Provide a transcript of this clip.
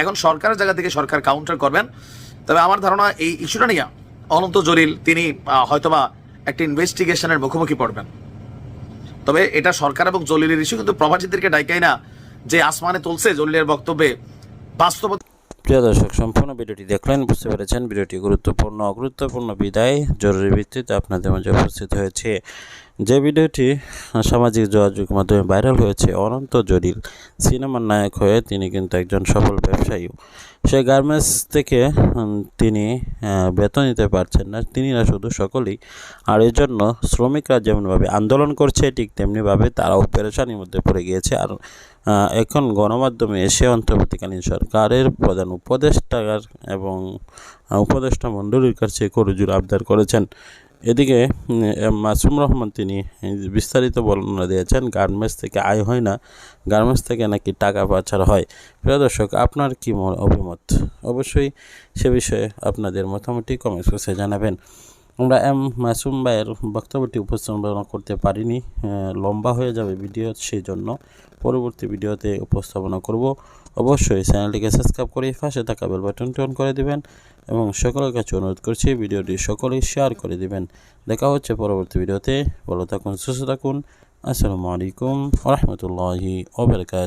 এখন সরকারের জায়গা থেকে সরকার কাউন্টার করবেন। তবে আমার ধারণা এই ইস্যুটা নিয়ে অনন্ত জলিল, তিনি হয়তোবা একটা ইনভেস্টিগেশনের মুখোমুখি পড়বেন। তবে এটা সরকার এবং জলিলের ইস্যু কিন্তু প্রবাসীদেরকে ডাইকাই না যে আসমানে তুলছে জলিলের বক্তব্যে বাস্তব প্রিয় দর্শক, সম্পূর্ণ ভিডিওটি দেখলেন, বুঝতে পেরেছেন। ভিডিওটি গুরুত্বপূর্ণ, অগুরুত্বপূর্ণ বিদায়। জরুরি ভিত্তিতে আপনাদের মাঝে উপস্থিত হয়েছে যে ভিডিওটি সামাজিক যোগাযোগ মাধ্যমে ভাইরাল হয়েছে, অনন্ত জলিল সিনেমার নায়ক হয়ে তিনি কিন্তু একজন সফল ব্যবসায়ী। সে গার্মেন্টস থেকে তিনি বেতন নিতে পারছেন না। তিনি না শুধু সকলেই, আর এর জন্য শ্রমিকরা যেমনভাবে আন্দোলন করছে, ঠিক তেমনিভাবে তারাও পেরেশানির মধ্যে পড়ে গিয়েছে। আর এখন গণমাধ্যমে এসে অন্তর্বর্তীকালীন সরকারের প্রধান উপদেষ্টার এবং উপদেষ্টা মণ্ডলীর কাছে করজুর আবদার করেছেন। এদিকে মাসুম রহমান তিনি বিস্তারিত বর্ণনা দিয়েছেন, গার্মেন্টস থেকে আয় হয় না, গার্মেন্টস থেকে নাকি টাকা পাচার হয়। প্রিয় দর্শক, আপনার কী অভিমত? অবশ্যই সে বিষয়ে আপনাদের মোটামুটি কমেন্টস বক্সে জানাবেন। আমরা এম মাসুম ভাইয়ের বক্তব্যটি উপস্থাপনা করতে পারিনি লম্বা হয়ে যাবে ভিডিও সেই জন্য পরবর্তী ভিডিওতে উপস্থাপনা করব। অবশ্যই চ্যানেলটিকে সাবস্ক্রাইব করে পাশে থাকা বেল বাটনটি অন করে দিবেন এবং সকলের কাছে অনুরোধ করছি ভিডিওটি সকলেই শেয়ার করে দিবেন। দেখা হচ্ছে পরবর্তী ভিডিওতে। ভালো থাকুন, সুস্থ থাকুন। আসসালামু আলাইকুম রহমতুল্লাহি ওবরকাত